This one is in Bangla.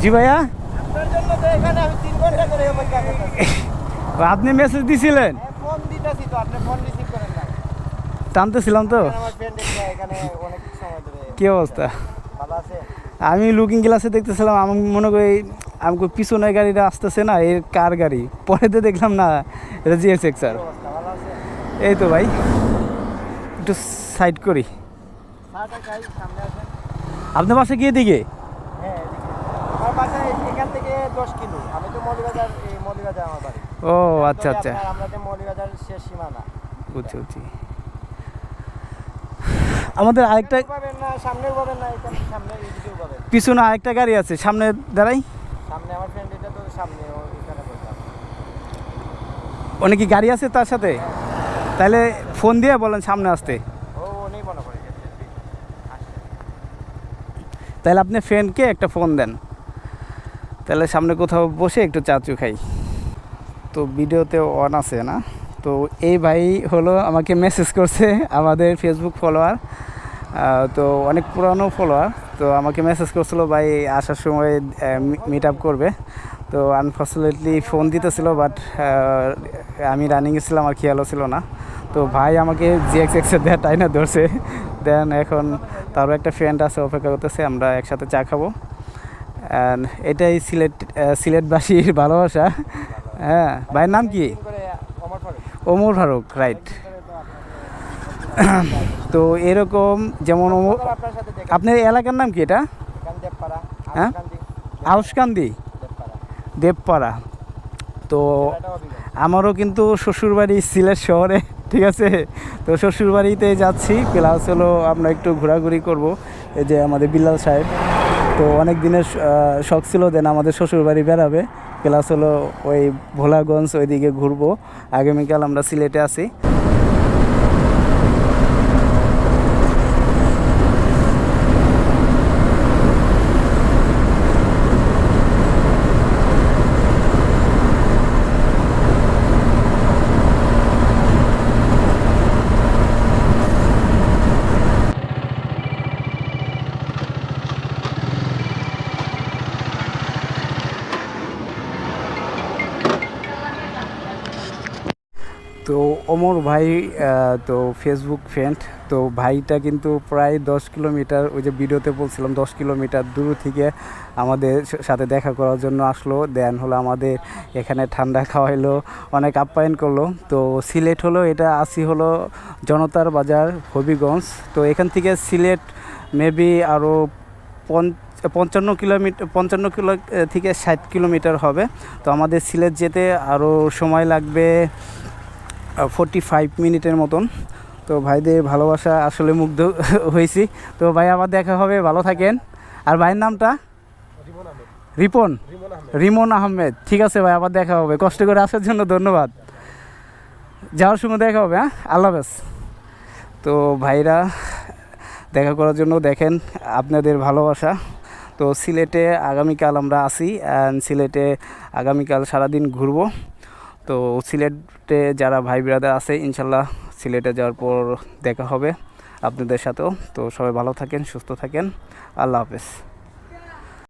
জি ভাইয়া? আপনি মেসেজ দিছিলেন? না। টানতেছিলাম তো। কি অবস্থা? আমি লুকিং গ্লাসে দেখতেছিলাম আমি মনে করি আমি পিছনের গাড়িটা আসতেছে না এর কার গাড়ি? পরে তো দেখলাম না এটা জিএস এক্সার এই তো ভাই একটু সাইড করি। আপনার বাসা গিয়ে দিকে হ্যাঁ এদিকে। আমার বাসা এখান থেকে দশ কিলো। আমি তো মৌলিবাজার এই মৌলিবাজার আমার বাড়ি। ও আচ্ছা আচ্ছা। মৌলিবাজার শেষ সীমানা। বুঝছি বুঝছি। আমাদের আরেকটা পাবেন না সামনেও পাবেন না এখানে সামনে এদিকেও পাবেন। পিছনে আরেকটা গাড়ি আছে সামনে দাঁড়াই। সামনে আমার ফ্রেন্ড এটা তো সামনে এখানে অনেক গাড়ি আছে তার সাথে? তাহলে ফোন দিয়ে বলেন সামনে আসতে। ও নেই মনে করে তাহলে আপনি ফ্রেন্ডকে একটা ফোন দেন। তাহলে সামনে কোথাও বসে একটু চাচু খাই। তো ভিডিওতে অন আছে না? তো এই ভাই হলো আমাকে মেসেজ করছে আমাদের ফেসবুক ফলোয়ার তো অনেক পুরানো ফলোয়ার তো আমাকে মেসেজ করছিল ভাই আসার সময় মিট আপ করবে। তো আনফর্চুনেটলি ফোন দিতেছিল বাট আমি রানিংয়ে ছিলাম আর খেয়ালও ছিল না। তো ভাই আমাকে জিএক্স এক্সের দেয় টাইনা ধরছে। দেন এখন তারও একটা ফ্রেন্ড আছে, অপেক্ষা করতেছে, আমরা একসাথে চা খাব। এটাই সিলেট সিলেটবাসীর ভালোবাসা। হ্যাঁ ভাইয়ের নাম কি? ওমর ফারুক রাইট তো এরকম যেমন আপনার এলাকার নাম কি এটা? হ্যাঁ? আউসকান্দি দেবপাড়া দেবপাড়া। তো আমারও কিন্তু শ্বশুরবাড়ি সিলেট শহরে, ঠিক আছে? তো শ্বশুরবাড়িতে যাচ্ছি। প্লাস হলো আমরা একটু ঘোরাঘুরি করব। এই যে আমাদের বিল্লাল সাহেব। তো অনেক দিনের শখ ছিল দেন আমাদের শ্বশুরবাড়ি বেড়াবে। প্লাস হলো ওই ভোলাগঞ্জ ওইদিকে ঘুরবো। আগামীকাল আমরা সিলেটে আছি। তো ওমর ভাই তো ফেসবুক ফ্রেন্ড তো ভাইটা কিন্তু প্রায় দশ কিলোমিটার, ওই যে ভিডিওতে বলছিলাম, দশ কিলোমিটার দূর থেকে আমাদের সাথে দেখা করার জন্য আসলো দেন হলো আমাদের এখানে ঠান্ডা খাওয়াইলো, অনেক আপ্যায়ন করল। তো সিলেট হলো, এটা আসি হলো জনতার বাজার, হবিগঞ্জ। তো এখান থেকে সিলেট মেবি আরও পঞ্চ, পঞ্চান্ন কিলোমিটার পঞ্চান্ন কিলো থেকে ষাট কিলোমিটার হবে। তো আমাদের সিলেট যেতে আরও সময় লাগবে ফোরটি ফাইভ মিনিটের মতন। তো ভাইদের ভালোবাসা আসলে মুগ্ধ হয়েছি। তো ভাই, আবার দেখা হবে। ভালো থাকেন। আর ভাইয়ের নামটা? রিপন। রিমন আহমেদ। ঠিক আছে ভাই, আবার দেখা হবে। কষ্ট করে আসার জন্য ধন্যবাদ। যাওয়ার সময় দেখা হবে হ্যাঁ? আল্লাহ হাফেজ। তো ভাইরা, দেখা করার জন্য দেখেন আপনাদের ভালোবাসা। তো সিলেটে আগামীকাল আমরা আসি অ্যান্ড সিলেটে আগামীকাল সারাদিন ঘুরবো। তো সিলেটে যারা ভাই ব্রাদার আছে, ইনশাল্লাহ সিলেটে যাওয়ার পর দেখা হবে আপনাদের সাথেও। তো সবাই ভালো থাকেন, সুস্থ থাকেন। আল্লাহ হাফেজ।